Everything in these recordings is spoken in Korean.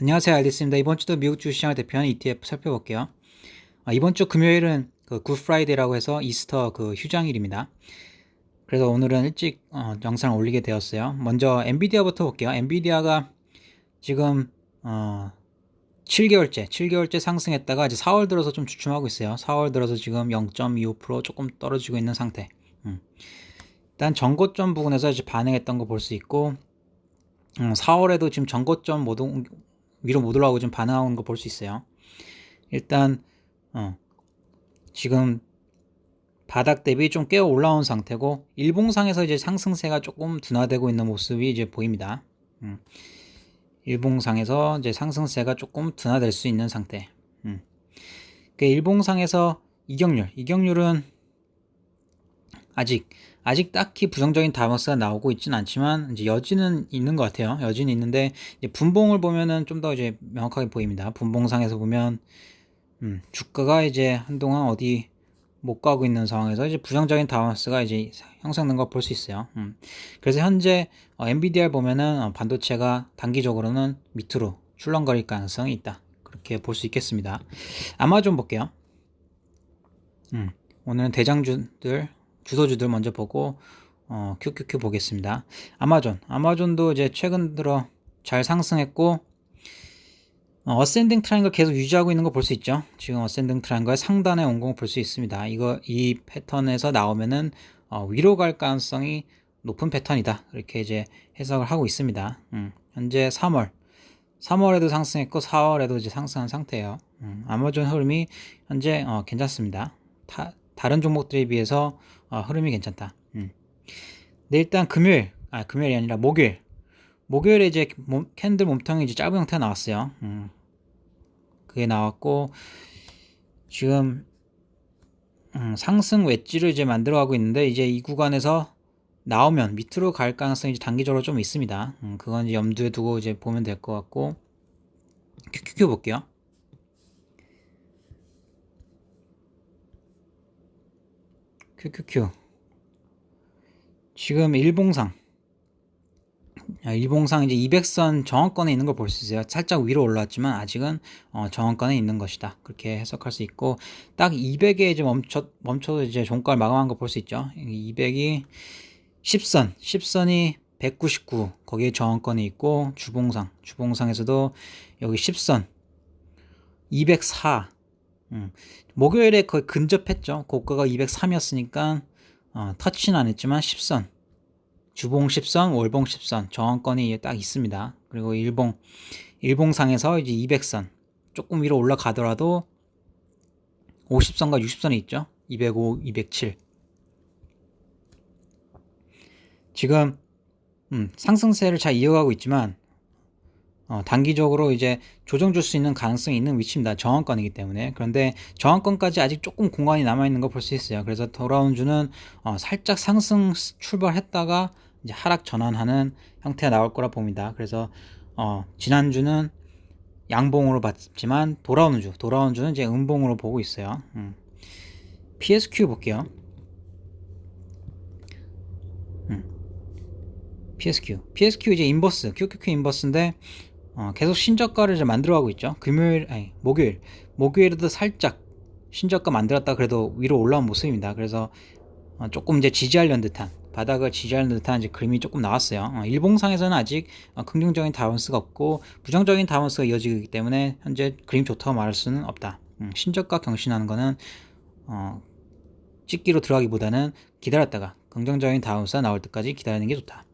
안녕하세요 알리스입니다. 이번 주도 미국 주시장을 대표하는 ETF 살펴볼게요. 아, 이번 주 금요일은 그 굿프라이데이라고 해서 이스터 그 휴장일입니다. 그래서 오늘은 일찍 어, 영상을 올리게 되었어요. 먼저 엔비디아부터 볼게요. 엔비디아가 지금 어, 7개월째, 7개월째 상승했다가 이제 4월 들어서 좀 주춤하고 있어요. 4월 들어서 지금 0.25% 조금 떨어지고 있는 상태. 음. 일단 전고점 부분에서 이제 반응했던 거 볼 수 있고, 음, 4월에도 지금 전고점 모두 위로 못 올라오고 좀 반응하는 거 볼 수 있어요. 일단 어, 지금 바닥 대비 좀 깨어 올라온 상태고 일봉상에서 이제 상승세가 조금 둔화되고 있는 모습이 이제 보입니다. 음. 일봉상에서 이제 상승세가 조금 둔화될 수 있는 상태. 음. 그 일봉상에서 이격률, 이격률은 아직 아직 딱히 부정적인 다머스가 나오고 있지는 않지만 이제 여지는 있는 것 같아요. 여지는 있는데 분봉을 보면은 좀 더 이제 명확하게 보입니다. 분봉상에서 보면 음, 주가가 이제 한동안 어디 못 가고 있는 상황에서 이제 부정적인 다머스가 이제 형성된 걸 볼 수 있어요. 음. 그래서 현재 어, NVDR 보면은 어, 반도체가 단기적으로는 밑으로 출렁거릴 가능성이 있다. 그렇게 볼 수 있겠습니다. 아마존 볼게요. 음, 오늘은 대장주들 주소주들 먼저 보고 어, QQQ 보겠습니다. 아마존. 아마존도 이제 최근 들어 잘 상승했고 어, 어센딩 트라이앵글 계속 유지하고 있는 거 볼 수 있죠. 지금 어센딩 트라이앵글 상단에 온거볼수 있습니다. 이거 이 패턴에서 나오면은 어, 위로 갈 가능성이 높은 패턴이다. 이렇게 이제 해석을 하고 있습니다. 음, 현재 3월 3월에도 상승했고 4월에도 이제 상승한 상태예요. 음, 아마존 흐름이 현재 어, 괜찮습니다. 타, 다른 종목들에 비해서 어, 흐름이 괜찮다. 음. 네, 일단 금요일, 아, 금요일이 아니라 목요일. 목요일에 이제 몸, 캔들 몸통이 이제 짧은 형태가 나왔어요. 음. 그게 나왔고, 지금, 음, 상승 웨지를 이제 만들어가고 있는데, 이제 이 구간에서 나오면 밑으로 갈 가능성이 단기적으로 좀 있습니다. 음, 그건 이제 염두에 두고 이제 보면 될 것 같고, 큐큐큐 볼게요. 큐큐큐. 지금 일봉상. 아, 일봉상 이제 200선 정원권에 있는 걸 볼 수 있어요. 살짝 위로 올라왔지만 아직은 어, 정원권에 있는 것이다. 그렇게 해석할 수 있고 딱 200에 이제 멈춰 멈춰서 이제 종가를 마감한 거 볼 수 있죠. 200이 10선, 10선이 199 거기에 저항권이 있고 주봉상, 주봉상에서도 여기 10선. 204 음, 목요일에 거의 근접했죠. 고가가 203이었으니까 어, 터치는 안 했지만 10선 주봉 10선, 월봉 10선 저항권이 딱 있습니다. 그리고 일봉 일봉상에서 이제 200선 조금 위로 올라가더라도 50선과 60선이 있죠. 205, 207 지금 음, 상승세를 잘 이어가고 있지만 어, 단기적으로 이제 조정 줄 수 있는 가능성이 있는 위치입니다. 저항권이기 때문에. 그런데 저항권까지 아직 조금 공간이 남아있는 거 볼 수 있어요. 그래서 돌아온 주는 어, 살짝 상승 출발했다가 이제 하락 전환하는 형태가 나올 거라 봅니다. 그래서 어, 지난주는 양봉으로 봤지만 돌아오는 주, 돌아온 주는 이제 음봉으로 보고 있어요. 음. PSQ 볼게요. 음. PSQ. PSQ 이제 인버스, QQQ 인버스인데 어, 계속 신저가를 이제 만들어가고 있죠. 금요일, 아니, 목요일. 목요일에도 살짝 신저가 만들었다 그래도 위로 올라온 모습입니다. 그래서 어, 조금 이제 지지하려는 듯한, 바닥을 지지하는 듯한 이제 그림이 조금 나왔어요. 어, 일봉상에서는 아직 어, 긍정적인 다운스가 없고 부정적인 다운스가 이어지고 있기 때문에 현재 그림 좋다고 말할 수는 없다. 음, 신저가 경신하는 거는 어, 찍기로 들어가기보다는 기다렸다가 긍정적인 다운스가 나올 때까지 기다리는 게 좋다.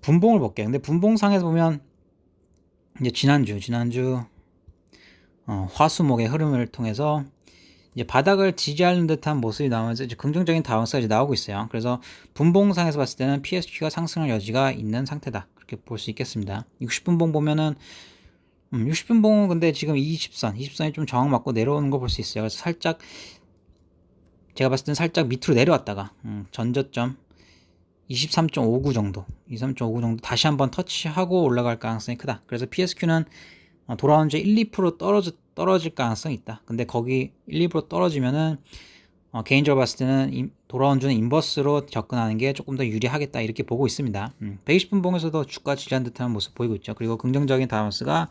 분봉을 볼게요. 근데 분봉상에서 보면 이제 지난주, 지난주 어, 화수목의 흐름을 통해서 이제 바닥을 지지하는 듯한 모습이 나오면서 이제 긍정적인 다운스가 이제 나오고 있어요. 그래서 분봉상에서 봤을 때는 PSQ가 상승할 여지가 있는 상태다. 그렇게 볼 수 있겠습니다. 60분봉 보면은 음, 60분봉은 근데 지금 20선, 20선이 좀 저항 맞고 내려오는 거 볼 수 있어요. 그래서 살짝 제가 봤을 때는 살짝 밑으로 내려왔다가 음, 전저점 23.59 정도, 23.59 정도 다시 한번 터치하고 올라갈 가능성이 크다. 그래서 PSQ는 어, 돌아온 지 1, 2% 떨어져, 떨어질 가능성이 있다. 근데 거기 1, 2% 떨어지면은 어, 개인적으로 봤을 때는 임, 돌아온 주는 인버스로 접근하는 게 조금 더 유리하겠다 이렇게 보고 있습니다. 음, 120분 봉에서도 주가 지지한 듯한 모습 보이고 있죠. 그리고 긍정적인 다운스가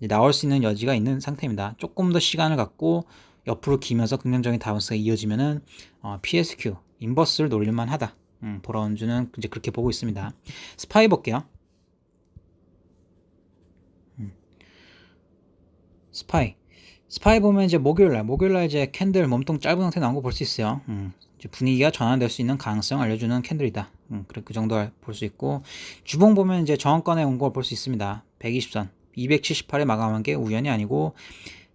나올 수 있는 여지가 있는 상태입니다. 조금 더 시간을 갖고 옆으로 기면서 긍정적인 다운스가 이어지면은 어, PSQ 인버스를 노릴만 하다. 음, 돌아온 주는 이제 그렇게 보고 있습니다. 스파이 볼게요. 음. 스파이. 스파이 보면 이제 목요일날, 목요일날 이제 캔들 몸통 짧은 형태 나온 거 볼 수 있어요. 음, 분위기가 전환될 수 있는 가능성 알려주는 캔들이다. 음, 그래 그 정도 볼 수 있고 주봉 보면 이제 저항권에 온 걸 볼 수 있습니다. 120선, 278에 마감한 게 우연이 아니고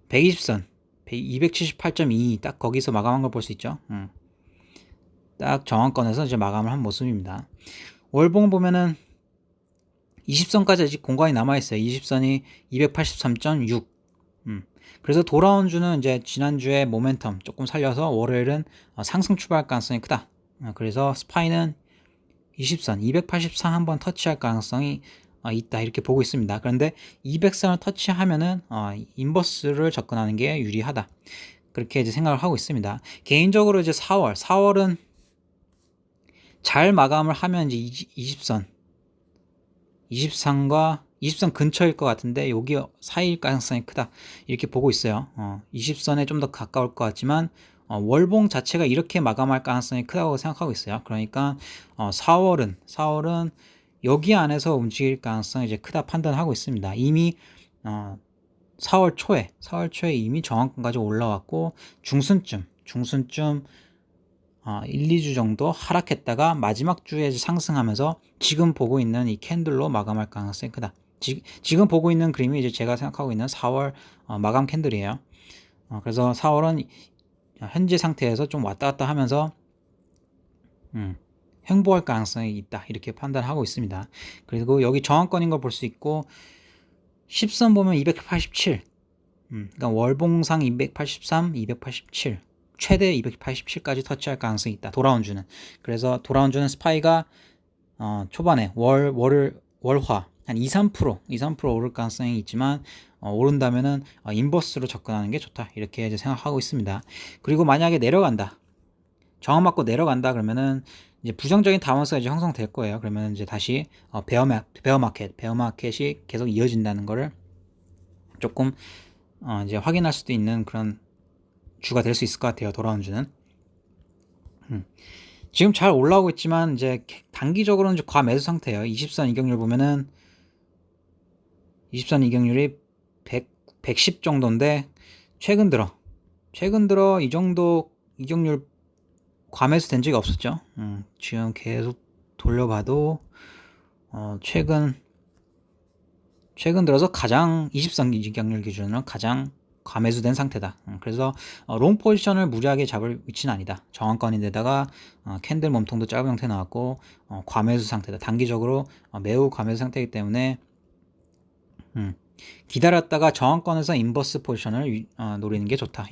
120선, 278.2 딱 거기서 마감한 걸 볼 수 있죠. 음. 딱 정황권에서 이제 마감을 한 모습입니다. 월봉 보면은 20선까지 아직 공간이 남아있어요. 20선이 283.6. 음. 그래서 돌아온 주는 이제 지난주에 모멘텀 조금 살려서 월요일은 어, 상승 출발할 가능성이 크다. 어, 그래서 스파이는 20선 284 한번 터치할 가능성이 어, 있다 이렇게 보고 있습니다. 그런데 200선을 터치하면은 인버스를 접근하는 게 유리하다. 그렇게 이제 생각을 하고 있습니다. 개인적으로 이제 4월, 4월은 잘 마감을 하면 이제 20선, 20선과 20선 근처일 것 같은데 여기 사이일 가능성이 크다 이렇게 보고 있어요. 어, 20선에 좀 더 가까울 것 같지만 어, 월봉 자체가 이렇게 마감할 가능성이 크다고 생각하고 있어요. 그러니까 어, 4월은 4월은 여기 안에서 움직일 가능성이 이제 크다 판단하고 있습니다. 이미 어, 4월 초에 4월 초에 이미 정황권까지 올라왔고 중순쯤 중순쯤 어, 1, 2주 정도 하락했다가 마지막 주에 상승하면서 지금 보고 있는 이 캔들로 마감할 가능성이 크다. 지, 지금 보고 있는 그림이 이제 제가 생각하고 있는 4월 어, 마감 캔들이에요. 어, 그래서 4월은 현재 상태에서 좀 왔다 갔다 하면서 음, 횡보할 가능성이 있다 이렇게 판단하고 있습니다. 그리고 여기 저항권인 걸 볼 수 있고 10선 보면 287 음, 그러니까 월봉상 283, 287 최대 287까지 터치할 가능성이 있다. 돌아온 주는. 그래서 돌아온 주는 스파이가 어, 초반에 월 월을 월화 한 2, 3% 2, 3% 오를 가능성이 있지만 어, 오른다면은 어, 인버스로 접근하는 게 좋다. 이렇게 이제 생각하고 있습니다. 그리고 만약에 내려간다. 저항 맞고 내려간다 그러면은 이제 부정적인 다운스가 이제 형성될 거예요. 그러면 이제 다시 어, 베어마, 베어마켓, 베어마켓이 계속 이어진다는 거를 조금 어, 이제 확인할 수도 있는 그런 주가 될 수 있을 것 같아요. 돌아온 주는. 음. 지금 잘 올라오고 있지만 이제 단기적으로는 이제 과매수 상태예요. 20선 이격률 보면은 20선 이격률이 100, 110 정도인데 최근 들어 최근 들어 이 정도 이격률 과매수 된 적이 없었죠. 음, 지금 계속 돌려봐도 어, 최근 최근 들어서 가장 20선 이격률 기준으로 가장 과매수된 상태다. 음, 그래서 어, 롱 포지션을 무리하게 잡을 위치는 아니다. 저항권인데다가 어, 캔들 몸통도 짧은 형태 나왔고 어, 과매수 상태다. 단기적으로 어, 매우 과매수 상태이기 때문에 음, 기다렸다가 저항권에서 인버스 포지션을 어, 노리는 게 좋다.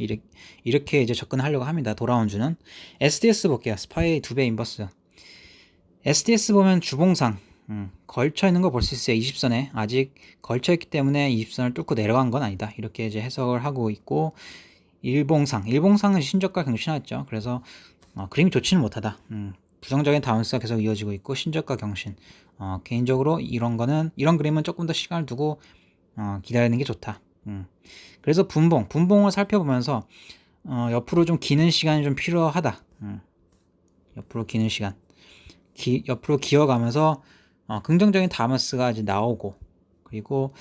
이렇게, 이제 접근하려고 합니다. 돌아온 주는 SDS 볼게요. 스파이 두배 인버스. SDS 보면 주봉상 음, 걸쳐 있는 거 볼 수 있어요. 20선에 아직 걸쳐 있기 때문에 20선을 뚫고 내려간 건 아니다. 이렇게 이제 해석을 하고 있고 일봉상, 일봉상은 신저가 경신했죠. 그래서 어, 그림이 좋지는 못하다. 음, 부정적인 다운스가 계속 이어지고 있고 신저가 경신. 어, 개인적으로 이런 거는 이런 그림은 조금 더 시간을 두고 어, 기다리는 게 좋다. 음. 그래서 분봉, 분봉을 살펴보면서 어, 옆으로 좀 기는 시간이 좀 필요하다. 음. 옆으로 기는 시간. 기, 옆으로 기어가면서 어, 긍정적인 다머스가 이제 나오고 그리고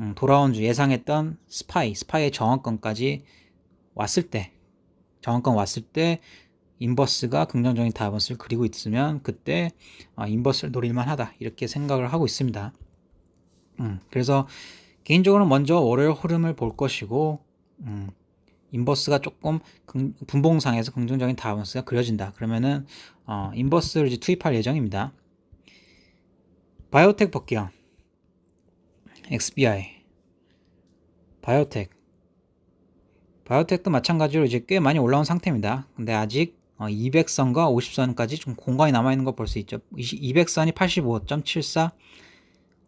음, 돌아온 주 예상했던 스파이, 스파이의 정원권까지 왔을 때 정원권 왔을 때 인버스가 긍정적인 다머스를 그리고 있으면 그때 어, 인버스를 노릴만 하다 이렇게 생각을 하고 있습니다. 음, 그래서 개인적으로 먼저 월요일 흐름을 볼 것이고 음, 인버스가 조금 긍, 분봉상에서 긍정적인 다운스가 그려진다. 그러면은 어, 인버스를 이제 투입할 예정입니다. 바이오텍 볼게요. XBI 바이오텍 바이오텍도 마찬가지로 이제 꽤 많이 올라온 상태입니다. 근데 아직 200선과 어, 50선까지 좀 공간이 남아있는 걸 볼 수 있죠. 200선이 85.74,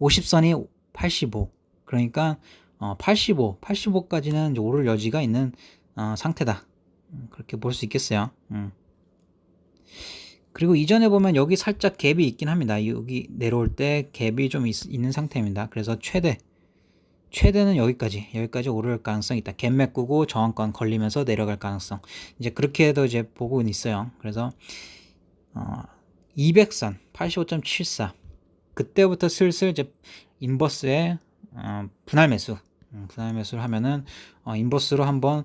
50선이 85. 그러니까 85, 85까지는 오를 여지가 있는 어, 상태다. 음, 그렇게 볼 수 있겠어요. 음. 그리고 이전에 보면 여기 살짝 갭이 있긴 합니다. 여기 내려올 때 갭이 좀 있, 는 상태입니다. 그래서 최대 최대는 여기까지 여기까지 오를 가능성이 있다. 갭 메꾸고 저항권 걸리면서 내려갈 가능성. 이제 그렇게도 이제 보고는 있어요. 그래서 어, 200선 85.74 그때부터 슬슬 이제 인버스의 어, 분할 매수 음, 분할 매수를 하면은 어, 인버스로 한번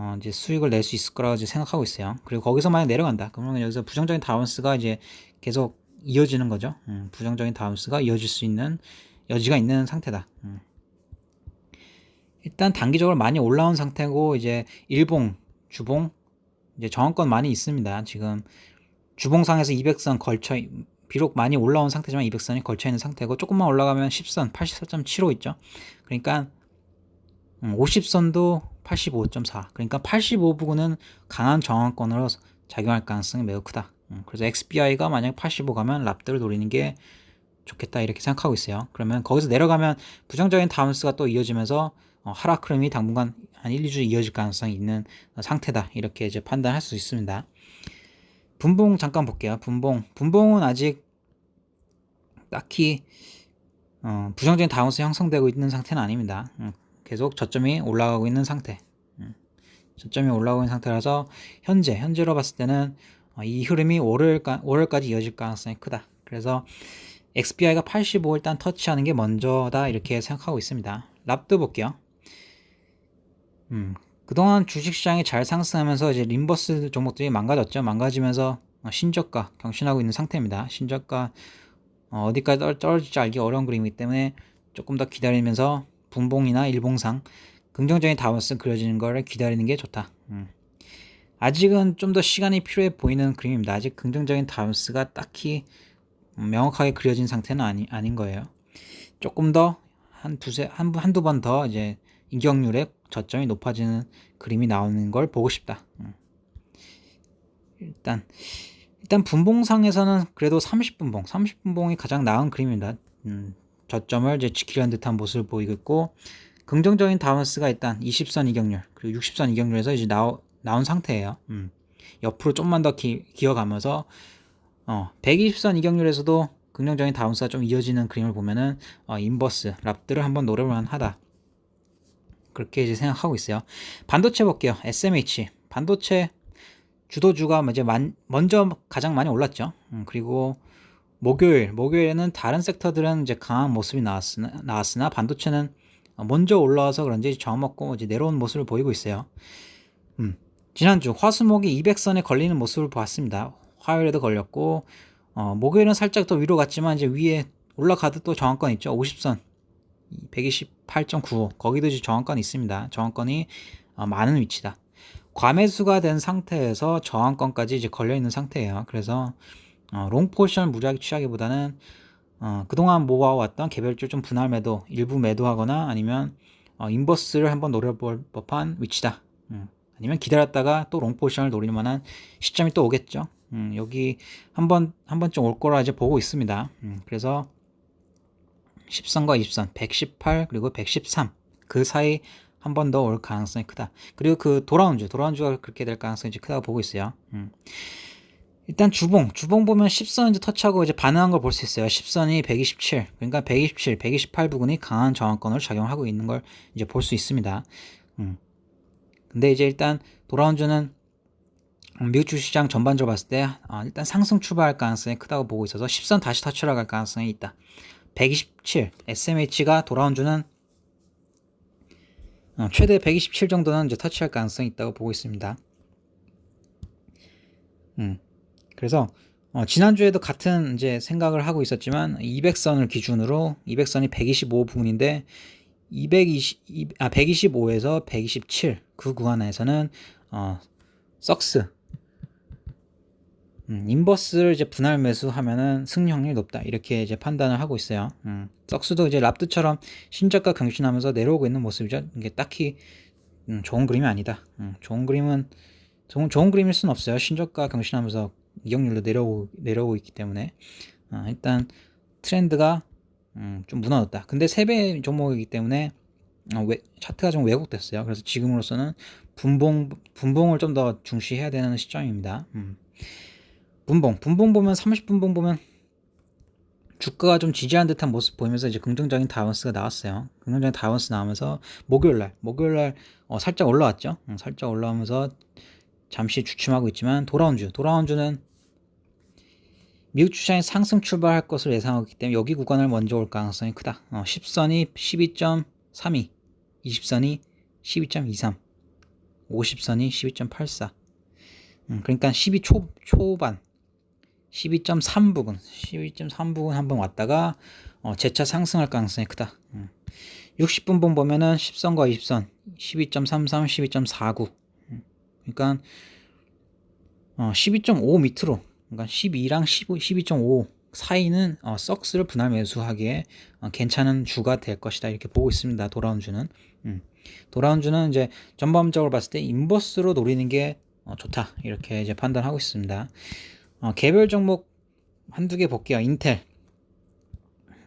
어, 이제 수익을 낼 수 있을 거라고 이제 생각하고 있어요. 그리고 거기서 만약 내려간다. 그러면 여기서 부정적인 다운스가 이제 계속 이어지는 거죠. 음, 부정적인 다운스가 이어질 수 있는 여지가 있는 상태다. 음. 일단 단기적으로 많이 올라온 상태고 이제 일봉, 주봉 이제 저항권 많이 있습니다. 지금 주봉상에서 200선 걸쳐 비록 많이 올라온 상태지만 200선이 걸쳐 있는 상태고 조금만 올라가면 10선 84.75 있죠. 그러니까 50선도 음, 85.4 그러니까 85 부근은 강한 저항권으로 작용할 가능성이 매우 크다. 음, 그래서 XBI가 만약 85 가면 랍들을 노리는 게 좋겠다 이렇게 생각하고 있어요. 그러면 거기서 내려가면 부정적인 다운스가 또 이어지면서 어, 하락 흐름이 당분간 한 1, 2주 이어질 가능성이 있는 상태다. 이렇게 이제 판단할 수 있습니다. 분봉 잠깐 볼게요. 분봉. 분봉은 아직 딱히 어, 부정적인 다운스 형성되고 있는 상태는 아닙니다. 음, 계속 저점이 올라가고 있는 상태. 음, 저점이 올라가고 있는 상태라서 현재 현재로 봤을 때는 어, 이 흐름이 월요일까, 월요일까지 이어질 가능성이 크다. 그래서 XBI가 85 일단 터치하는 게 먼저다 이렇게 생각하고 있습니다. 랍도 볼게요. 음, 그동안 주식시장이 잘 상승하면서 이제 림버스 종목들이 망가졌죠. 망가지면서 어, 신저가 경신하고 있는 상태입니다. 신저가 어, 어디까지 떨어질지 알기 어려운 그림이기 때문에 조금 더 기다리면서 분봉이나 일봉상 긍정적인 다운스 그려지는 걸 기다리는 게 좋다. 음. 아직은 좀 더 시간이 필요해 보이는 그림입니다. 아직 긍정적인 다운스가 딱히 명확하게 그려진 상태는 아니, 아닌 거예요. 조금 더 한 두세 한 한두 번 더 이제 인격률의 저점이 높아지는 그림이 나오는 걸 보고 싶다. 음. 일단 일단 분봉상에서는 그래도 30분봉, 30분봉이 가장 나은 그림입니다. 음, 저점을 이제 지키려는 듯한 모습을 보이고 있고 긍정적인 다운스가 일단 20선 이격률 그리고 60선 이격률에서 이제 나오, 나온 상태예요. 음. 옆으로 좀만 더 기, 기어가면서 어, 120선 이격률에서도 긍정적인 다운스가 좀 이어지는 그림을 보면은 어, 인버스 랍들을 한번 노려볼 하다 그렇게 이제 생각하고 있어요. 반도체 볼게요. SMH 반도체 주도주가 이제 만, 먼저 가장 많이 올랐죠. 음, 그리고 목요일 목요일에는 다른 섹터들은 이제 강한 모습이 나왔으나, 나왔으나 반도체는 먼저 올라와서 그런지 저항 먹고 이제 내려온 모습을 보이고 있어요. 음, 지난주 화수목이 200선에 걸리는 모습을 보았습니다. 화요일에도 걸렸고 어, 목요일은 살짝 더 위로 갔지만 이제 위에 올라가도 또 저항권 있죠. 50선 128.95 거기도 이제 저항권이 있습니다. 저항권이 어, 많은 위치다. 과매수가 된 상태에서 저항권까지 이제 걸려 있는 상태예요. 그래서 어, 롱 포지션을 무리하게 취하기보다는 어, 그동안 모아왔던 개별주 좀 분할 매도 일부 매도하거나 아니면 어, 인버스를 한번 노려볼 법한 위치다. 음, 아니면 기다렸다가 또 롱 포지션을 노릴 만한 시점이 또 오겠죠. 음, 여기 한번 한 번쯤 올 거라 이제 보고 있습니다. 음, 그래서 10선과 20선 118 그리고 113 그 사이 한 번 더 올 가능성이 크다. 그리고 그 돌아온 주 돌아온 주가 그렇게 될 가능성이 크다고 보고 있어요. 음. 일단 주봉 주봉 보면 10선 이제 터치하고 이제 반응한 걸 볼 수 있어요. 10선이 127 그러니까 127 128 부분이 강한 저항권을 작용하고 있는 걸 이제 볼 수 있습니다. 음. 근데 이제 일단 돌아온 주는 미국 주시장 전반적으로 봤을 때 어, 일단 상승 출발할 가능성이 크다고 보고 있어서 10선 다시 터치러 갈 가능성이 있다. 127 SMH가 돌아온 주는 어, 최대 127 정도는 이제 터치할 가능성이 있다고 보고 있습니다. 음, 그래서 어, 지난주에도 같은 이제 생각을 하고 있었지만 200선을 기준으로 200선이 125 부분인데 220, 아, 125에서 127 그 구간에서는 어, 썩스 음, 인버스를 이제 분할 매수하면은 승리 확률이 높다 이렇게 이제 판단을 하고 있어요. 음, 썩스도 이제 랍드처럼 신저가 경신하면서 내려오고 있는 모습이죠. 이게 딱히 음, 좋은 그림이 아니다. 음, 좋은 그림은 좋은, 좋은 그림일 수는 없어요. 신저가 경신하면서 이격률로 내려오고 내려오고 있기 때문에 어, 일단 트렌드가 음, 좀 무너졌다. 근데 세배 종목이기 때문에 어, 왜, 차트가 좀 왜곡됐어요. 그래서 지금으로서는 분봉 분봉을 좀 더 중시해야 되는 시점입니다. 음. 분봉 분봉 보면 30분봉 보면 주가가 좀 지지한 듯한 모습 보이면서 이제 긍정적인 다운스가 나왔어요. 긍정적인 다운스 나오면서 목요일 날, 목요일 날 어, 살짝 올라왔죠. 음, 살짝 올라오면서 잠시 주춤하고 있지만 돌아온 주, 돌아온 주는 미국 주장이 상승 출발할 것을 예상하고 있기 때문에 여기 구간을 먼저 올 가능성이 크다. 어, 10선이 12.32, 20선이 12.23, 50선이 12.84. 음, 그러니까 12 초, 초반, 12.3 부근, 12.3 부근 한번 왔다가 어, 재차 상승할 가능성이 크다. 음. 60분 본 보면은 10선과 20선, 12.33, 12.49. 음. 그러니까 어, 12.5 밑으로, 그러니까 12랑 15, 12.5 사이는 어, 썩스를 분할 매수하기에 어, 괜찮은 주가 될 것이다 이렇게 보고 있습니다. 돌아온 주는 음. 돌아온 주는 이제 전반적으로 봤을 때 인버스로 노리는 게 어, 좋다 이렇게 이제 판단하고 있습니다. 어, 개별 종목 한두 개 볼게요. 인텔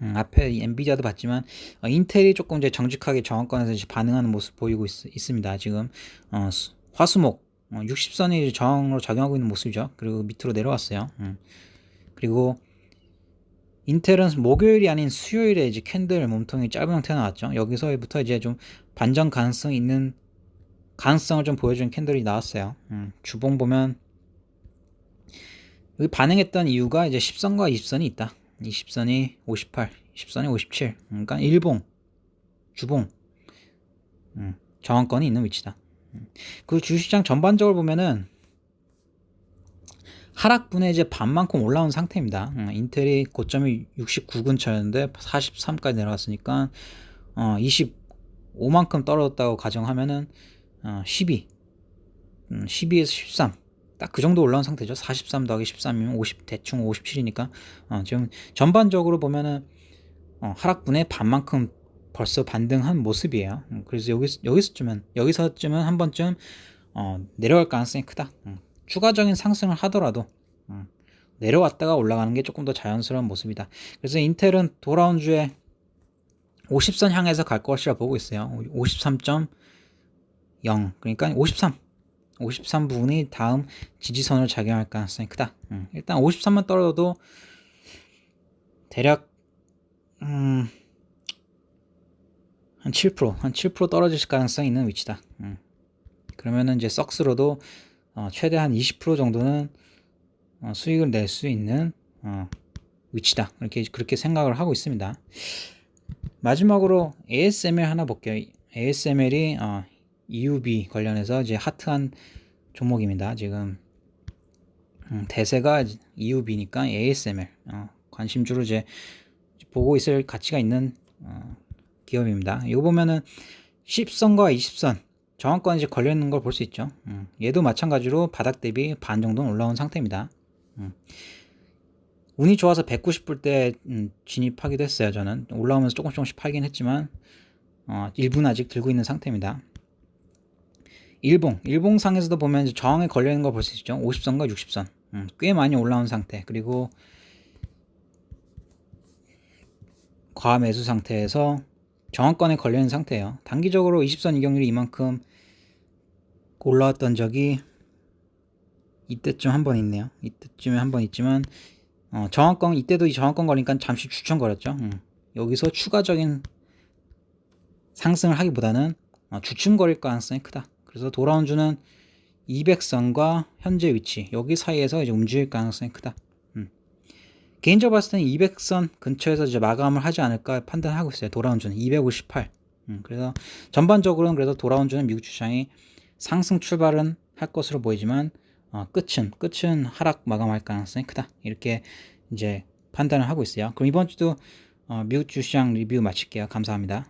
음, 앞에 엔비디아도 봤지만 어, 인텔이 조금 이제 정직하게 이제 반응하는 모습 보이고 있, 습니다 지금 어, 화수목 어, 60선이 저항으로 작용하고 있는 모습이죠. 그리고 밑으로 내려왔어요. 음. 그리고 인텔은 목요일이 아닌 수요일에 이제 캔들 몸통이 짧은 형태가 나왔죠. 여기서부터 이제 좀 반전 가능성 있는 가능성을 좀 보여주는 캔들이 나왔어요. 음, 주봉 보면 여기 반응했던 이유가 이제 10선과 20선이 있다. 20선이 58, 10선이 57. 그러니까 일봉, 주봉, 음, 저항권이 있는 위치다. 음. 그 주시장 전반적으로 보면은 하락분에 이제 반만큼 올라온 상태입니다. 음, 인텔이 고점이 69 근처였는데 43까지 내려갔으니까 어, 25만큼 떨어졌다고 가정하면은 어, 12, 음, 12에서 13. 딱 그 정도 올라온 상태죠. 43 더하기 13이면 50, 대충 57이니까. 어, 지금 전반적으로 보면은, 어, 하락분의 반만큼 벌써 반등한 모습이에요. 음, 그래서 여기, 여기서쯤은, 여기서쯤은 한 번쯤, 어, 내려갈 가능성이 크다. 음, 추가적인 상승을 하더라도, 음, 내려왔다가 올라가는 게 조금 더 자연스러운 모습이다. 그래서 인텔은 돌아온 주에 50선 향해서 갈 것이라 보고 있어요. 53. 0 그러니까 53 53 부분이 다음 지지선을 작용할 가능성이 크다 음, 일단 53만 떨어져도 대략 음, 한 7%, 한 7% 떨어질 가능성이 있는 위치다. 음. 그러면은 이제 썩스로도 어, 최대 한 20% 정도는 어, 수익을 낼 수 있는 어, 위치다. 이렇게 그렇게 생각을 하고 있습니다. 마지막으로 ASML 하나 볼게요. ASML이 어, EUB 관련해서 이제 핫한 종목입니다. 지금 음, 대세가 EUB니까 ASML 어, 관심주로 이제 보고 있을 가치가 있는 어, 기업입니다. 이거 보면은 10선과 20선 저항권 이제 걸려 있는 걸 볼 수 있죠. 음, 얘도 마찬가지로 바닥 대비 반 정도는 올라온 상태입니다. 음. 운이 좋아서 190불 때 음, 진입하기도 했어요. 저는 올라오면서 조금씩 조금씩 팔긴 했지만 어, 일부는 아직 들고 있는 상태입니다. 일봉, 일봉상에서도 보면 저항에 걸려 있는 거볼수 있죠. 50선과 60선. 음, 꽤 많이 올라온 상태. 그리고 과매수 상태에서 저항권에 걸려 있는 상태예요. 단기적으로 20선 이격률이 이만큼 올라왔던 적이 이때쯤 한 번 있네요. 이때쯤에 한 번 있지만 어, 저항권 이때도 이 저항권 걸리니까 잠시 추천거렸죠. 음, 여기서 추가적인 상승을 하기보다는 어, 주춤거릴 가능성이 크다. 그래서 돌아온 주는 200선과 현재 위치 여기 사이에서 이제 움직일 가능성이 크다. 음. 개인적으로 봤을 때는 200선 근처에서 이제 마감을 하지 않을까 판단하고 있어요. 돌아온 주는 258. 음. 그래서 전반적으로는 그래서 돌아온 주는 미국 주장이 상승 출발은 할 것으로 보이지만 어, 끝은 끝은 하락 마감할 가능성이 크다. 이렇게 이제 판단을 하고 있어요. 그럼 이번 주도 어, 미국 주시장 리뷰 마칠게요. 감사합니다.